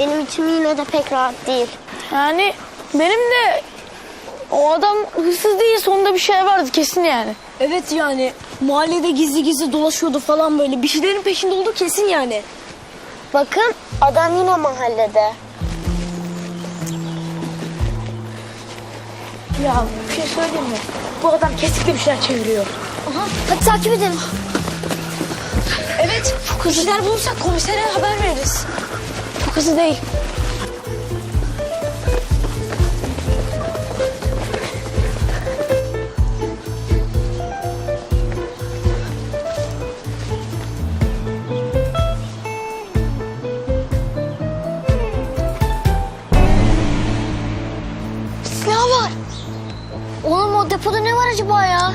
Benim içim yine de pek rahat değil. Yani benim de o adam hırsız değil sonunda bir şey vardı kesin yani. Evet yani mahallede gizli gizli dolaşıyordu falan böyle. Bir şeylerin peşinde oldu kesin yani. Bakın adam yine mahallede. Ya bir şey söyleyeyim mi? Bu adam kesinlikle bir şeyler çeviriyor. Aha hadi takip edelim. Evet bir şeyler bulursak komisere haber veririz. Kızı değil. Oğlum o depoda ne var acaba ya?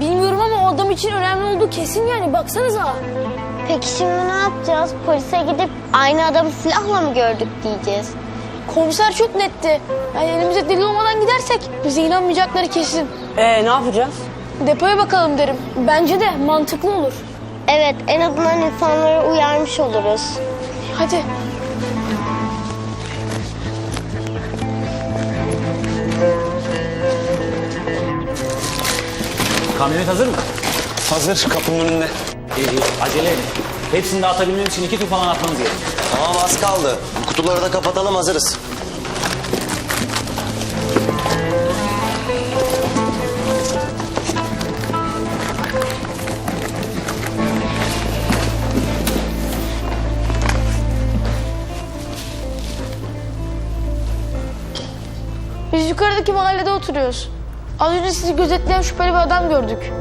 Bilmiyorum ama o adam için önemli olduğu kesin yani baksanıza. Peki şimdi ne yapacağız? Polise gidip aynı adamı silahla mı gördük diyeceğiz. Komiser çok netti. Yani elimize delil olmadan gidersek bize inanmayacakları kesin. Ee ne yapacağız? Depoya bakalım derim. Bence de mantıklı olur. Evet en azından insanları uyarmış oluruz. Hadi. Kamyonet hazır mı? Hazır kapının önünde. İyi iyi acele edin. Hepsini dağıtabilmem için iki tur falan atmanız gerekiyor. Tamam az kaldı. Bu kutuları da kapatalım hazırız. Biz yukarıdaki mahallede oturuyoruz. Az önce sizi gözetleyen şüpheli bir adam gördük.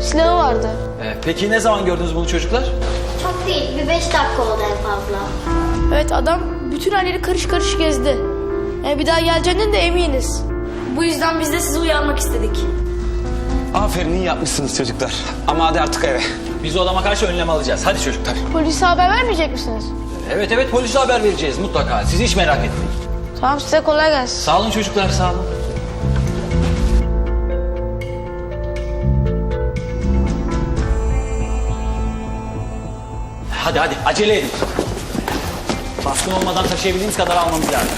Silahı vardı. Ee, peki ne zaman gördünüz bunu çocuklar? Çok değil bir beş dakika oldu en fazla. Evet adam bütün halleri karış karış gezdi. Yani bir daha geleceğinden de eminiz. Bu yüzden biz de sizi uyarmak istedik. Aferin iyi yapmışsınız çocuklar. Ama hadi artık eve. Biz o adama karşı önlem alacağız. Hadi çocuklar. Polise haber vermeyecek misiniz? Evet evet polise haber vereceğiz mutlaka. Siz hiç merak etmeyin. Tamam size kolay gelsin. Sağ olun çocuklar sağ olun. Hadi hadi acele edin. Baskın olmadan taşıyabildiğiniz kadar almamız lazım.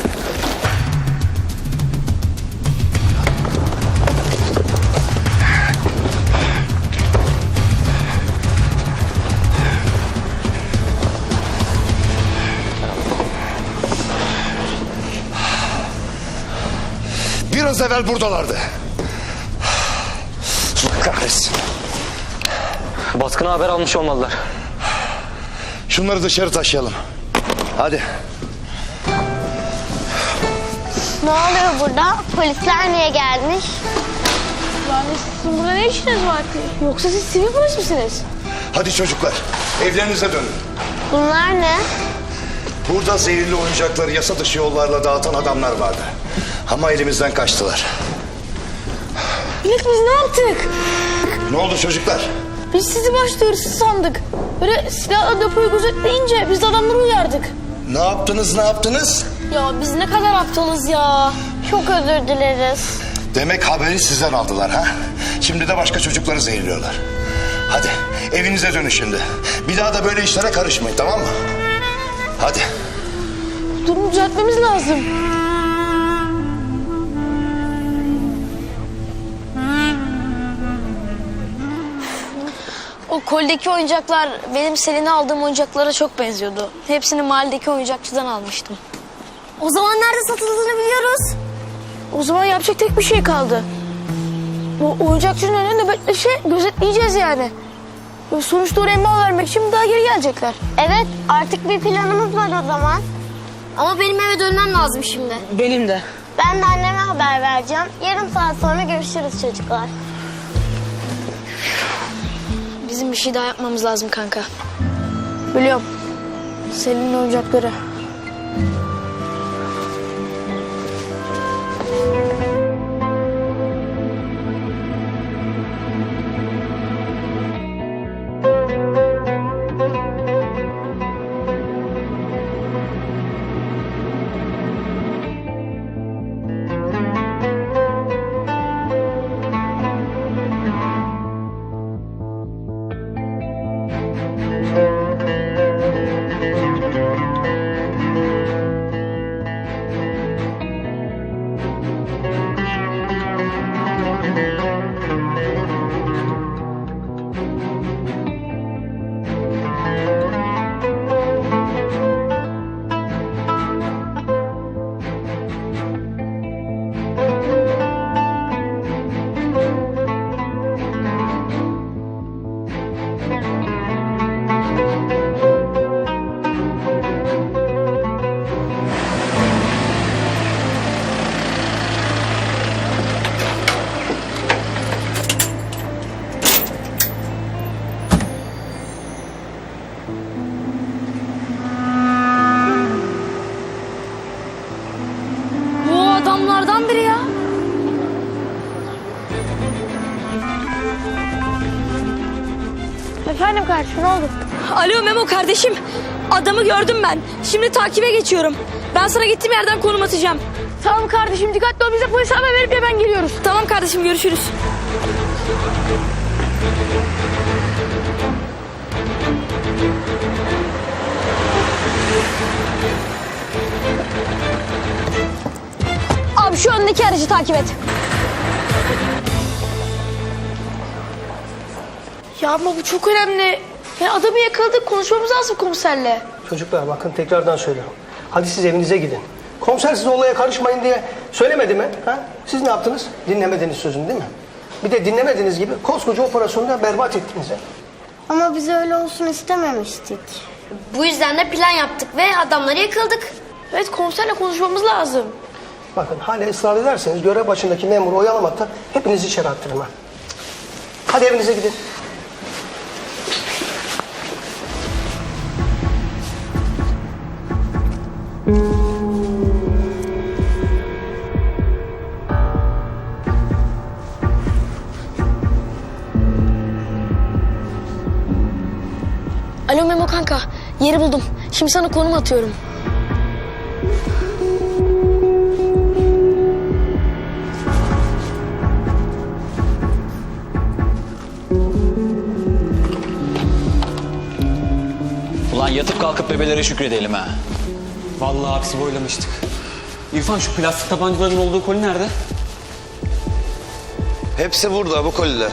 Biraz evvel buradalardı. Allah kahretsin. Baskına haber almış olmalılar. Şunları dışarı taşıyalım. Hadi. Ne oluyor burada? Polisler niye gelmiş? Yani sizin burada ne işiniz var ki? Yoksa siz sivil polis misiniz? Hadi çocuklar. Evlerinize dönün. Bunlar ne? Burada zehirli oyuncakları yasa dışı yollarla dağıtan adamlar vardı. Ama elimizden kaçtılar. Millet biz ne yaptık? Ne oldu çocuklar? Biz sizi hırsız sandık. Böyle silahla depoyu gözetleyince biz de adamları uyardık. Ne yaptınız ne yaptınız? Ya biz ne kadar aptalız ya. Çok özür dileriz. Demek haberi sizden aldılar ha? Şimdi de başka çocukları zehirliyorlar. Hadi evinize dönün şimdi. Bir daha da böyle işlere karışmayın tamam mı? Hadi. Durumu düzeltmemiz lazım. O koldeki oyuncaklar benim Selin'e aldığım oyuncaklara çok benziyordu. Hepsini mahalledeki oyuncakçıdan almıştım. O zaman nerede satıldığını biliyoruz. O zaman yapacak tek bir şey kaldı. O oyuncakçının önünde nöbetleşe gözetleyeceğiz yani. Sonuçta oraya mal vermek için bir daha geri gelecekler. Evet artık bir planımız var o zaman. Ama benim eve dönmem lazım şimdi. Benim de. Ben de anneme haber vereceğim. Yarım saat sonra görüşürüz çocuklar. Bizim bir şey daha yapmamız lazım kanka. Biliyorum. Selin'in oyuncakları. Efendim kardeşim ne oldu? Alo Memo kardeşim. Adamı gördüm ben. Şimdi takibe geçiyorum. Ben sana gittiğim yerden konum atacağım. Tamam kardeşim dikkatli ol bize polise haber verip hemen geliyoruz. Tamam kardeşim görüşürüz. Abi şu öndeki aracı takip et. Ya ama bu çok önemli. Ya adamı yakaladık konuşmamız lazım komiserle. Çocuklar bakın tekrardan söylüyorum. Hadi siz evinize gidin. Komiser size olaya karışmayın diye söylemedi mi? Ha? Siz ne yaptınız? Dinlemediniz sözünü değil mi? Bir de dinlemediğiniz gibi koskoca operasyonu da berbat ettiniz. ya. Ama biz öyle olsun istememiştik. Bu yüzden de plan yaptık ve adamları yakaladık. Evet komiserle konuşmamız lazım. Bakın hala ısrar ederseniz görev başındaki memuru oyalamakta hepinizi içeri attırırım ha. Hadi evinize gidin. Alo Memo kanka. Yeri buldum. Şimdi sana konum atıyorum. Ulan yatıp kalkıp bebelere şükredelim ha. vallahi aksi boylamıştık. İrfan şu plastik tabancaların olduğu koli nerede? Hepsi burada bu kolide.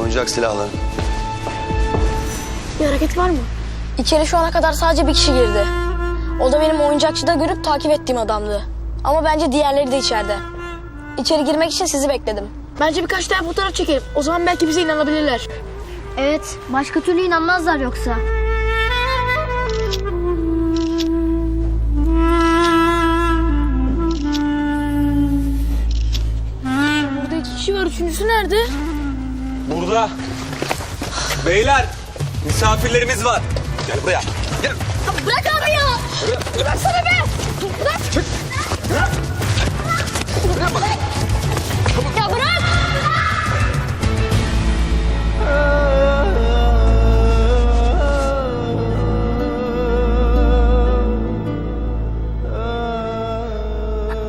Oyuncak silahları. Bir hareket var mı? İçeri şu ana kadar sadece bir kişi girdi. O da benim oyuncakçıda görüp takip ettiğim adamdı. Ama bence diğerleri de içeride. İçeri girmek için sizi bekledim. Bence birkaç tane fotoğraf çekelim. O zaman belki bize inanabilirler. Evet, başka türlü inanmazlar yoksa. Burada iki kişi var. Üçüncüsü nerede? Burada. Beyler misafirlerimiz var. Gel buraya. Gel. Bırak abi ya! Bıraksana be! Bırak! Ya bırak!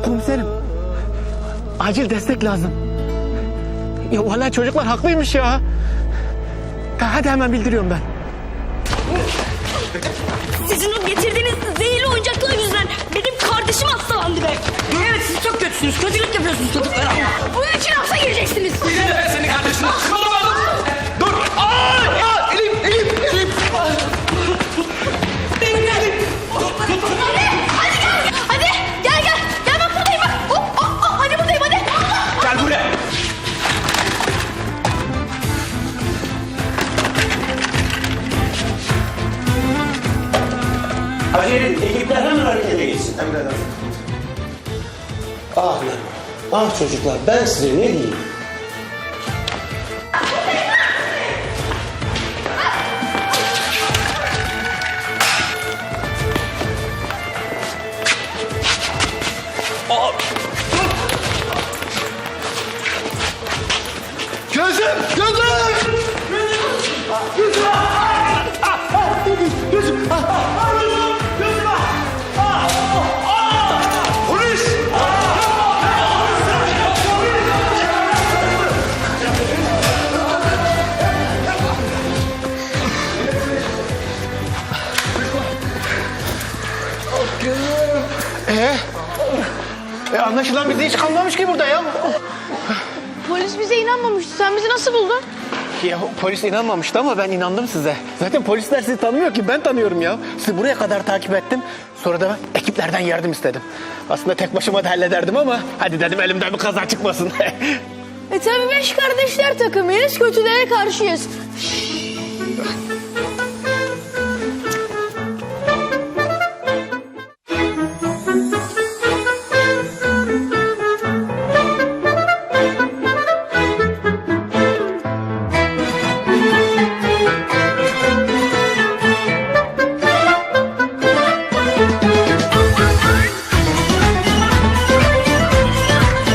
Komiserim. Acil destek lazım. Ya vallahi çocuklar haklıymış ya. Ha, Hadi hemen bildiriyorum ben. Sizin o getirdiğiniz zehirli oyuncaklar yüzünden benim kardeşim hastalandı be. Evet siz çok kötüsünüz. Kötülük yapıyorsunuz çocuklara. Bunun için hapse gireceksiniz. Ah lan. Ah çocuklar ben size ne diyeyim? Anlaşılan bizde hiç kalmamış ki burada ya. Polis bize inanmamıştı. Sen bizi nasıl buldun? Ya polis inanmamıştı ama ben inandım size. Zaten polisler sizi tanımıyor ki ben tanıyorum ya. Sizi buraya kadar takip ettim. Sonra da ben ekiplerden yardım istedim. Aslında tek başıma da hallederdim ama hadi dedim elimden bir kaza çıkmasın. E tabi beş kardeşler takımıyız. Kötülere karşıyız.